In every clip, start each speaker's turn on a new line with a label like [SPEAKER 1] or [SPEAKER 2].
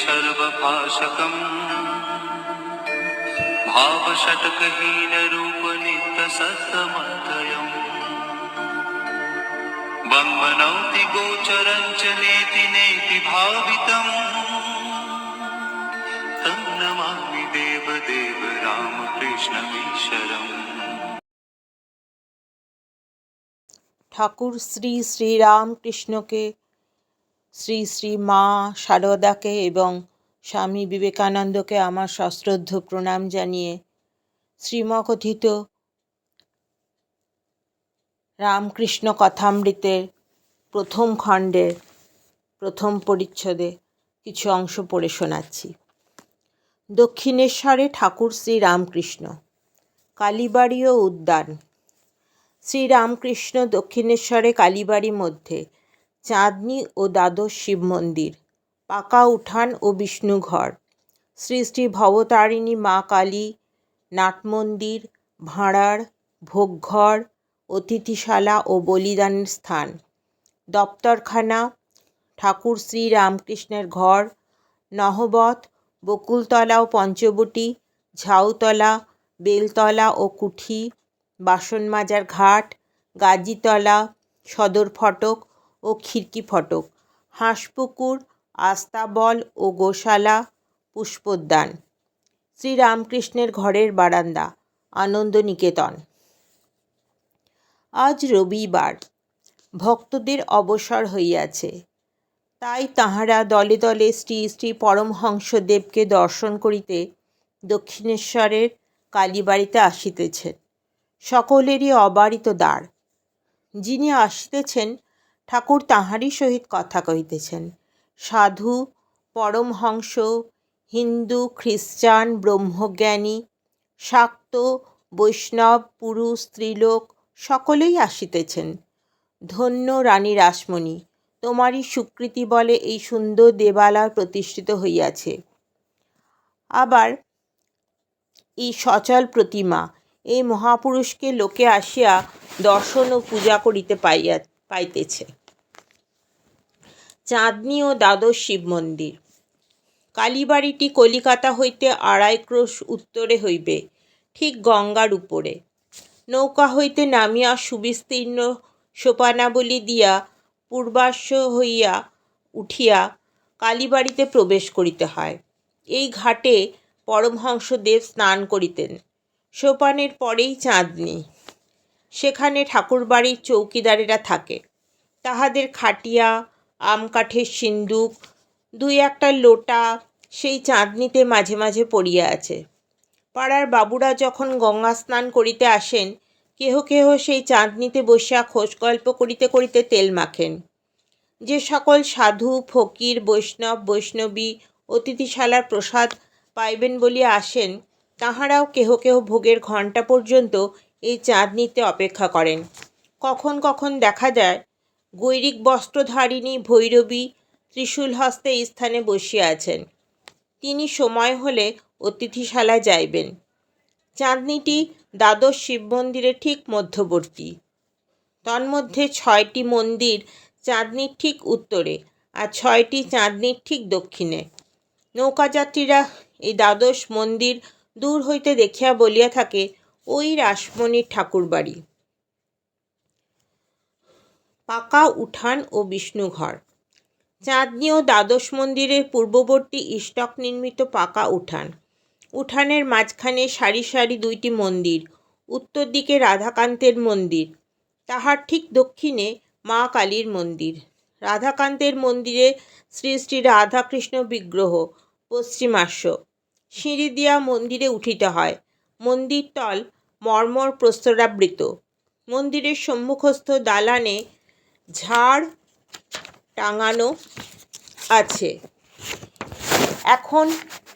[SPEAKER 1] सर्वभाषकम् भावषटकहीनरूपनित्यसत्तमतयम् वङ्मनौति गोचरं च नेति नेति भावितम् तं नमामि देवदेव रामकृष्णमीश्वरम्
[SPEAKER 2] ঠাকুর শ্রী শ্রীরামকৃষ্ণকে শ্রী শ্রী মা সারদাকে এবং স্বামী বিবেকানন্দকে আমার সশ্রদ্ধ প্রণাম জানিয়ে শ্রীমকথিত রামকৃষ্ণ কথামৃতের প্রথম খণ্ডের প্রথম পরিচ্ছদে কিছু অংশ পড়ে শোনাচ্ছি। দক্ষিণেশ্বরে ঠাকুর শ্রী রামকৃষ্ণ কালীবাড়ি ও উদ্যান শ্রীরামকৃষ্ণ দক্ষিণেশ্বরে কালীবাড়ি মধ্যে চাঁদনি ও দ্বাদশ শিব মন্দির, পাকা উঠান ও বিষ্ণুঘর শ্রী শ্রী ভবতারিণী মা কালী নাটমন্দির ভাঁড়ার ভোগঘর, অতিথিশালা ও বলিদানের স্থান, দপ্তরখানা, ঠাকুর শ্রী রামকৃষ্ণের ঘর, নহবত, বকুলতলা ও পঞ্চবটি, ঝাউতলা, বেলতলা ও কুঠি বাসন মাজার ঘাট, গাজীতলা, সদর ফটক ও খিড়কি ফটক, হাঁসপুকুর, আস্তাবল ও গোশালা, পুষ্পোদ্যান। শ্রীরামকৃষ্ণের ঘরের বারান্দা, আনন্দনিকেতন। আজ রবিবার, ভক্তদের অবসর হইয়াছে। তাই তাহারা দলে দলে শ্রী শ্রী পরমহংসদেবকে দর্শন করিতে দক্ষিণেশ্বরের কালীবাড়িতে আসিতেছেন। সকলেরই অবারিত দ্বার। যিনি আসিতেছেন ঠাকুর তাহারই সহিত কথা কহিতেছেন। সাধু, পরমহংস, হিন্দু, খ্রিস্টান, ব্রহ্মজ্ঞানী, শাক্ত, বৈষ্ণব, পুরুষ, স্ত্রীলোক সকলেই আসিতেছেন। ধন্য রানী রাসমণি, তোমারই স্বীকৃতি বলে এই সুন্দর দেবালয় প্রতিষ্ঠিত হইয়াছে। আবার এই সচল প্রতিমা, এই মহাপুরুষকে লোকে আসিয়া দর্শন ও পূজা করিতে পাইয়া পাইতেছে। চাঁদনি ও দ্বাদশ শিব মন্দির। কালীবাড়িটি কলিকাতা হইতে আড়াই ক্রোশ উত্তরে হইবে, ঠিক গঙ্গার উপরে। নৌকা হইতে নামিয়া সুবিস্তীর্ণ সোপানাবলী দিয়া পূর্বাশ্ব হইয়া উঠিয়া কালীবাড়িতে প্রবেশ করিতে হয়। এই ঘাটে পরমহংসদেব স্নান করিতেন। সোপানের পরেই চাঁদনি। সেখানে ঠাকুরবাড়ির চৌকিদারেরা থাকে। তাহাদের খাটিয়া, আম কাঠের সিন্দুক, দুই একটা লোটা সেই চাঁদনিতে মাঝে মাঝে পড়িয়া আছে। পাড়ার বাবুরা যখন গঙ্গা স্নান করিতে আসেন, কেহ কেহ সেই চাঁদনিতে বসিয়া খোঁজ গল্প করিতে করিতে তেল মাখেন। যে সকল সাধু, ফকির, বৈষ্ণব, বৈষ্ণবী, অতিথিশালার প্রসাদ পাইবেন বলিয়া আসেন, তাহারাও কেহ কেহ ভোগের ঘণ্টা পর্যন্ত এই চাঁদনিতে অপেক্ষা করেন। কখন কখন দেখা যায়, গৈরিক বস্ত্রধারিণী ভৈরবী ত্রিশূল হস্তে স্থানে বসিয়া আছেন। তিনি সময় হলে অতিথিশালায় যাইবেন। চাঁদনিটি দ্বাদশ শিব মন্দিরের ঠিক মধ্যবর্তী। তন্মধ্যে ছয়টি মন্দির চাঁদনির ঠিক উত্তরে আর ছয়টি চাঁদনির ঠিক দক্ষিণে। নৌকাযাত্রীরা এই দ্বাদশ মন্দির দূর হইতে দেখিয়া বলিয়া থাকে ওই রাসমণির ঠাকুরবাড়ি। পাকা উঠান ও বিষ্ণুঘর। চাঁদনি ও দ্বাদশ মন্দিরের পূর্ববর্তী ইষ্টক নির্মিত পাকা উঠান। উঠানের মাঝখানে সারি সারি দুইটি মন্দির, উত্তর দিকে রাধাকান্তের মন্দির, তাহার ঠিক দক্ষিণে মা কালীর মন্দির। রাধাকান্তের মন্দিরে শ্রী শ্রী রাধাকৃষ্ণ বিগ্রহ পশ্চিমাস্য সিঁড়ি দিয়া মন্দিরে উঠিতে হয়। মন্দির তল মর্মর প্রস্তরাবৃত। মন্দিরের সম্মুখস্থ দালানে ঝাড় টাঙানো আছে। এখন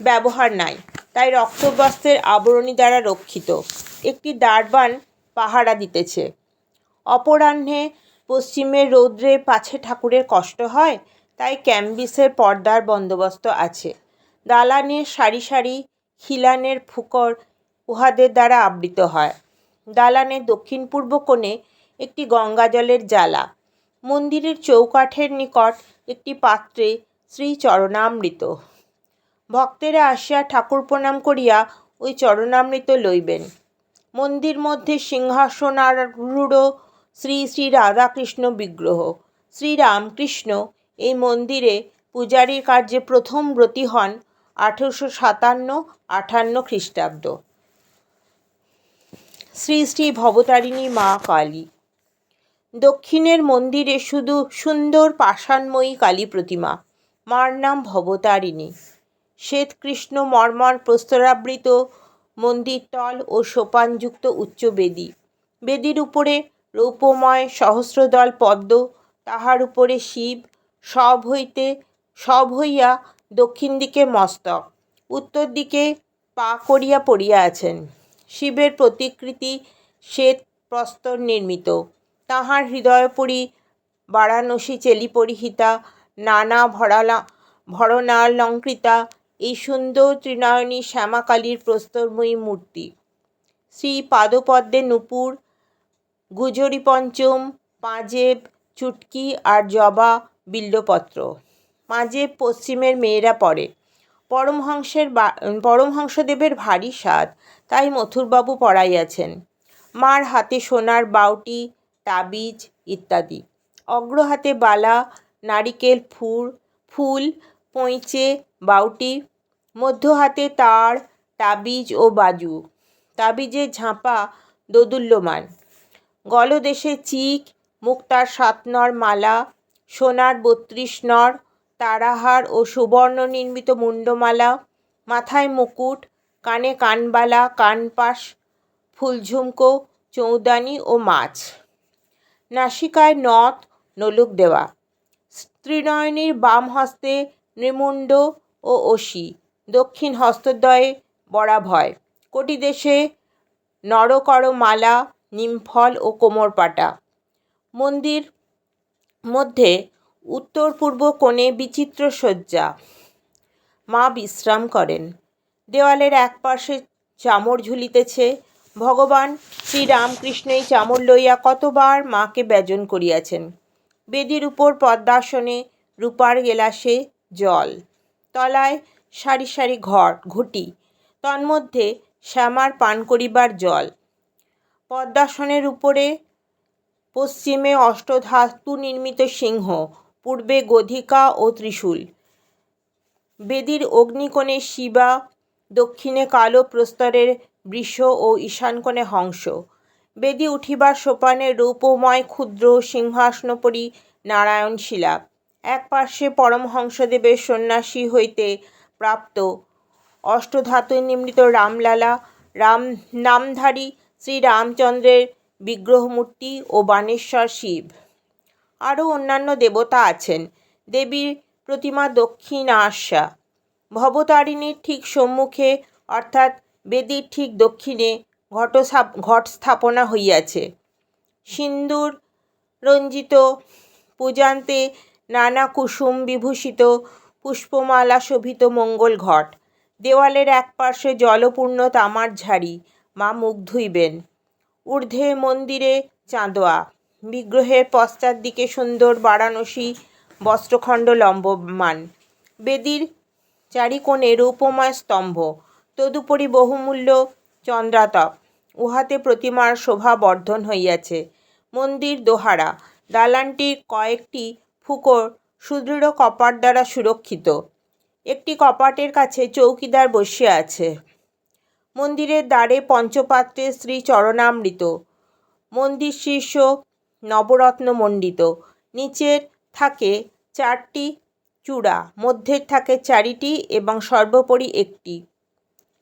[SPEAKER 2] ব্যবহার নাই, তাই রক্তবস্ত্রের আবরণী দ্বারা রক্ষিত। একটি দারবান পাহারা দিতেছে। অপরাহ্নে পশ্চিমের রৌদ্রে পাছে ঠাকুরের কষ্ট হয়, তাই ক্যাম্বিসের পর্দার বন্দোবস্ত আছে। দালানের সারি সারি খিলানের ফুকর উহাদের দ্বারা আবৃত হয়। দালানের দক্ষিণ পূর্ব কোণে একটি গঙ্গাজলের জালা মন্দিরের চৌকাঠের নিকট একটি পাত্রে শ্রী চরণামৃত ভক্তেরা আসিয়া ঠাকুর প্রণাম করিয়া ওই চরণামৃত লইবেন। মন্দির মধ্যে সিংহাসনারূঢ় শ্রী শ্রী রাধাকৃষ্ণ বিগ্রহ। শ্রীরামকৃষ্ণ এই মন্দিরে পূজারীর কার্যে প্রথম ব্রতী হন আঠেরোশো সাতান্ন আটান্ন খ্রিস্টাব্দ। শ্রী শ্রী ভবতারিণী মা কালী। দক্ষিণের মন্দিরে শুধু সুন্দর পাষাণময়ী কালী প্রতিমা, মার নাম ভবতারিণী। শ্বেতকৃষ্ণ মর্মর প্রস্তরাবৃত মন্দিরতল ও সোপানযুক্ত উচ্চ বেদী। বেদীর উপরে রৌপময় সহস্রদল পদ্ম, তাহার উপরে শিব, সব হইতে, সব হইয়া দক্ষিণ দিকে মস্তক, উত্তর দিকে পা করিয়া পড়িয়া আছেন। শিবের প্রতিকৃতি শ্বেত প্রস্তর নির্মিত। তাহার হৃদয়পুরী বারাণসী চেলি পরিহিতা নানা ভরালা, ভরণালঙ্কৃতা, এই সুন্দর ত্রিনয়নী শ্যামাকালীর প্রস্তরময়ী মূর্তি। শ্রী পাদপদ্মে নূপুর গুজরি পঞ্চম পাঁজেব, চুটকি আর জবা বিল্বপত্র পাঁজেব পশ্চিমের মেয়েরা পড়ে। পরমহংসের পরমহংসদেবের ভারী স্বাদ, তাই মথুরবাবু পড়াইয়াছেন। মার হাতে সোনার বাউটি, তাবিজ ইত্যাদি। অগ্র হাতে বালা, নারিকেল ফুল ফুল, পঁইচে, বাউটি মধ্য হাতে তার, তাবিজ ও বাজু। তাবিজে ঝাঁপা দোদুল্যমান। গলদেশে চিক, মুক্তার সাত নর মালা, সোনার বত্রিশ নর তারাহার ও সুবর্ণ নির্মিত মুন্ডমালা, মাথায় মুকুট, কানে কানবালা, কানপাশ, ফুলঝুমকো, চৌদানি ও মাছ। নাসিকায় নথ, নলুক দেওয়া। ত্রিনয়নীর বাম হস্তে নৃমুণ্ড ও অসি দক্ষিণ হস্তদ্বয়ে বরাভয়। কোটিদেশে নরকর মালা নিমফল ও কোমরপাটা। মন্দির মধ্যে উত্তর পূর্ব কোণে বিচিত্র সজ্জা মা বিশ্রাম করেন। দেওয়ালের এক পাশে চামর ঝুলিতেছে। ভগবান শ্রীরামকৃষ্ণ এই চামর লইয়া কতবার মাকে ব্যজন করিয়াছেন। বেদির উপর পদ্মাসনে রূপার গেলাসে জল। তলায় সারি সারি ঘর, ঘটি। তন্মধ্যে শ্যামার পান করিবার জল। পদ্মাসনের উপরে পশ্চিমে অষ্টধাতু নির্মিত সিংহ। পূর্বে গধিকা ও ত্রিশূল। বেদির অগ্নিকোণে শিবা, দক্ষিণে কালো প্রস্তরের বৃষ ও ঈশানকোণে হংস। বেদি উঠিবার সোপানে রূপময় ক্ষুদ্র সিংহাসনোপরি নারায়ণ শিলা এক পার্শ্বে পরমহংসদেবের সন্ন্যাসী হইতে প্রাপ্ত অষ্টধাতু নির্মিত রামলালা, রাম নামধারী শ্রীরামচন্দ্রের বিগ্রহমূর্তি ও বানেশ্বর শিব। আরও অন্যান্য দেবতা আছেন। দেবীর প্রতিমা দক্ষিণাস্যা ভবতারিণীর ঠিক সম্মুখে, অর্থাৎ বেদীর ঠিক দক্ষিণে ঘট ঘট স্থাপনা হইয়াছে। সিন্দুর রঞ্জিত পূজান্তে নানা কুসুম বিভূষিত পুষ্পমালা শোভিত মঙ্গল ঘট। দেওয়ালের এক পার্শ্বে জলপূর্ণ তামার ঝাড়ি, মা মুখ ধুইবেন ঊর্ধ্বে মন্দিরে চাঁদোয়া। বিগ্রহের পশ্চাৎ দিকে সুন্দর বারাণসী বস্ত্রখণ্ড লম্বমান। বেদির চারিকোণে রূপময় স্তম্ভ, তদুপরি বহুমূল্য চন্দ্রাতপ। উহাতে প্রতিমার শোভা বর্ধন হইয়াছে। মন্দির দোহারা। দালানটির কয়েকটি ফুকর সুদৃঢ় কপাট দ্বারা সুরক্ষিত। একটি কপাটের কাছে চৌকিদার বসিয়া আছে। মন্দিরের দ্বারে পঞ্চপাত্রে শ্রী চরণামৃত মন্দির শীর্ষ নবরত্নমণ্ডিত নিচের থাকে চারটি চূড়া, মধ্যের থাকে চারিটি এবং সর্বোপরি একটি।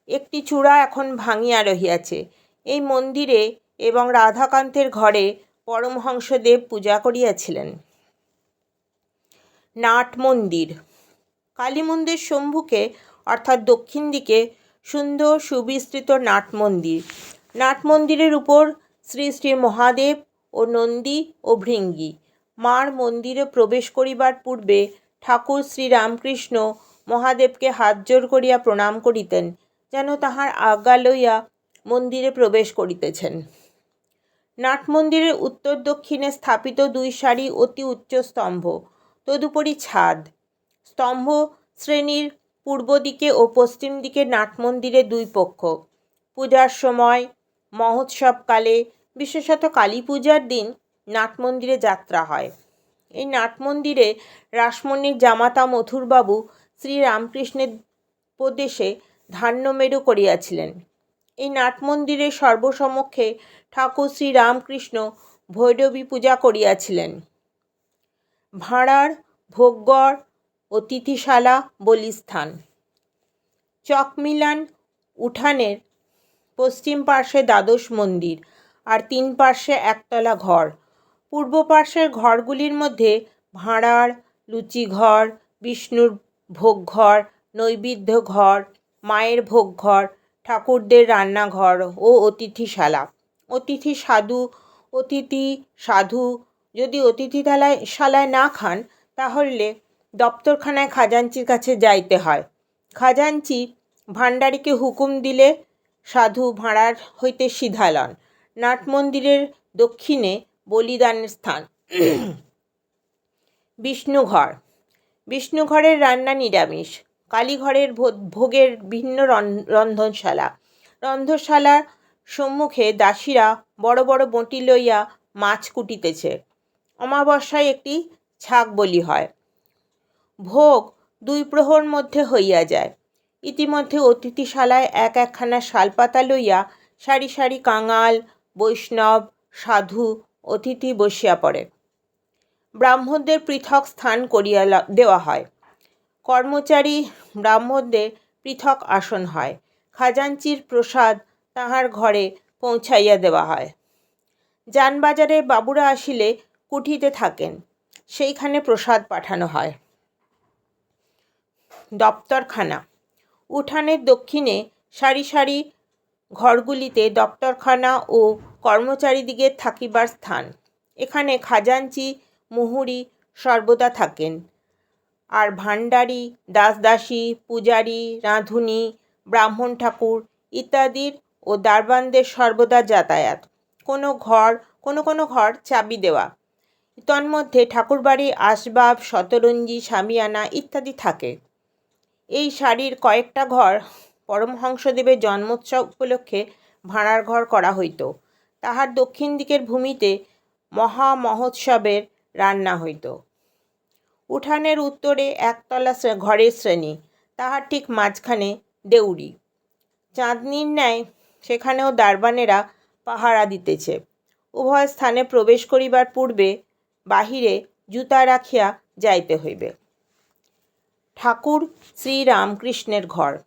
[SPEAKER 2] একটি চূড়া এখন ভাঙিয়া রহিয়াছে। এই মন্দিরে এবং রাধাকান্তের ঘরে পরমহংসদেব পূজা করিয়াছিলেন। নাট মন্দির। কালী মন্দির সম্মুখে অর্থাৎ দক্ষিণ দিকে, সুন্দর সুবিস্তৃত নাট মন্দির। নাট মন্দিরের উপর শ্রী শ্রী মহাদেব ও নন্দী ও ভৃঙ্গি। মার মন্দিরে প্রবেশ করিবার পূর্বে ঠাকুর শ্রীরামকৃষ্ণ মহাদেবকে হাত জোর করিয়া প্রণাম করিতেন, যেন তাহার আজ্ঞা লইয়া মন্দিরে প্রবেশ করিতেছেন। নাট মন্দিরের উত্তর দক্ষিণে স্থাপিত দুই সারি অতি উচ্চ স্তম্ভ, তদুপরি ছাদ। স্তম্ভ শ্রেণির পূর্ব দিকে ও পশ্চিম দিকে নাট মন্দিরে দুই পক্ষ। পূজার সময়, মহোৎসবকালে বিশেষত কালী পূজার দিন নাট মন্দিরে যাত্রা হয়। এই নাট মন্দিরে রাসমণির জামাতা মথুরবাবু শ্রীরামকৃষ্ণের উপদেশে ধান্যমেরু করিয়াছিলেন। এই নাট মন্দিরের সর্বসমক্ষে ঠাকুর শ্রীরামকৃষ্ণ ভৈরবী পূজা করিয়াছিলেন। ভাঁড়ার ভোগগড়, অতিথিশালা, বলিস্থান। চকমিলান উঠানের পশ্চিম পার্শ্বে দ্বাদশ মন্দির। আর তিন পার্শ্বে একতলা ঘর। পূর্ব পার্শ্বের ঘরগুলির মধ্যে ভাঁড়ার, লুচিঘর, বিষ্ণুর ভোগঘর, নৈবেদ্য ঘর, মায়ের ভোগঘর, ঠাকুরদের রান্নাঘর ও অতিথিশালা। অতিথি সাধু অতিথি সাধু যদি অতিথিশালায়, শালায় না খান, তাহলে দপ্তরখানায় খাজাঞ্চির কাছে যাইতে হয়। খাজাঞ্চি ভাণ্ডারীকে হুকুম দিলে সাধু ভাঁড়ার হইতে সিধা লন। নাট মন্দিরের দক্ষিণে বলিদানের স্থান। বিষ্ণুঘর। বিষ্ণুঘরের রান্না নিরামিষ। কালীঘরের ভোগের ভিন্ন রন- রন্ধনশালা। রন্ধনশালার সম্মুখে দাসীরা বড় বড় বঁটি লইয়া মাছ কুটিতেছে। অমাবস্যায় একটি ছাগ বলি হয়। ভোগ দুই প্রহর মধ্যে হইয়া যায়। ইতিমধ্যে অতিথিশালায় এক একখানা শালপাতা লইয়া সারি সারি কাঙাল বৈষ্ণব, সাধু, অতিথি বসিয়া পড়ে। ব্রাহ্মণদের পৃথক স্থান করিয়া দেওয়া হয়। কর্মচারী ব্রাহ্মণদের পৃথক আসন হয়। খাজাঞ্চির প্রসাদ তাহার ঘরে পৌঁছাইয়া দেওয়া হয়। যানবাজারে বাবুরা আসিলে কুঠিতে থাকেন। সেইখানে প্রসাদ পাঠানো হয়। দপ্তরখানা। উঠানের দক্ষিণে সারি সারি ঘরগুলিতে দপ্তরখানা ও কর্মচারীদিগের থাকিবার স্থান। এখানে খাজাঞ্চি, মুহুরি সর্বদা থাকেন। আর ভাণ্ডারী, দাসদাসী, পূজারী, রাঁধুনি, ব্রাহ্মণ ঠাকুর ইত্যাদির ও দারবানদের সর্বদা যাতায়াত। কোনো ঘর, কোনো কোনো ঘর চাবি দেওয়া। তন্মধ্যে ঠাকুরবাড়ির আসবাব, শতরঞ্জি, সামিয়ানা ইত্যাদি থাকে। এই শাড়ির কয়েকটা ঘর পরমহংসদেবের জন্মোৎসব উপলক্ষে ভাঁড়ার ঘর করা হইত। তাহার দক্ষিণ দিকের ভূমিতে মহা মহোৎসবের রান্না হইত। উঠানের উত্তরে একতলা ঘরের শ্রেণি, তাহার ঠিক মাঝখানে দেউড়ি। চাঁদনির ন্যায় সেখানেও দারবানেরা পাহারা দিতেছে। উভয় স্থানে প্রবেশ করিবার পূর্বে বাহিরে জুতা রাখিয়া যাইতে হইবে। ঠাকুর শ্রীরামকৃষ্ণের ঘর।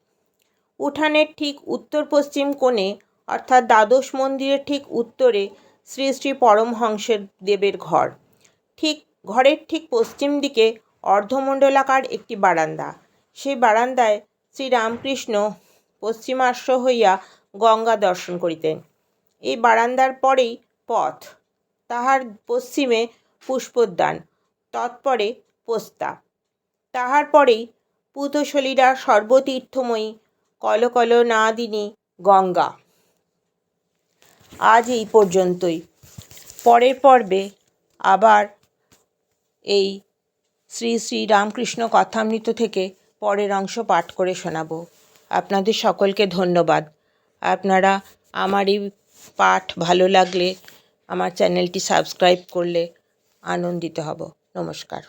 [SPEAKER 2] উঠানের ঠিক উত্তর পশ্চিম কোণে, অর্থাৎ দ্বাদশ মন্দিরের ঠিক উত্তরে, শ্রী শ্রী পরমহংসের দেবের ঘর। ঠিক, ঘরের ঠিক পশ্চিম দিকে অর্ধমণ্ডলাকার একটি বারান্দা। সেই বারান্দায় শ্রীরামকৃষ্ণ পশ্চিমাশ্র হইয়া গঙ্গা দর্শন করিতেন। এই বারান্দার পরেই পথ, তাহার পশ্চিমে পুষ্পোদ্যান, তৎপরে পোস্তা। তাহার পরেই পূতশলীরা সর্বতীর্থময়ী কলকল নাদিনী গঙ্গা। আজ এই পর্যন্তই। পরের পর্বে আবার এই শ্রী শ্রী রামকৃষ্ণ কথামৃত থেকে পরের অংশ পাঠ করে শোনাবো। আপনাদের সকলকে ধন্যবাদ। আপনারা আমার এই পাঠ ভালো লাগলে আমার চ্যানেলটি সাবস্ক্রাইব করলে আনন্দিত হব। নমস্কার।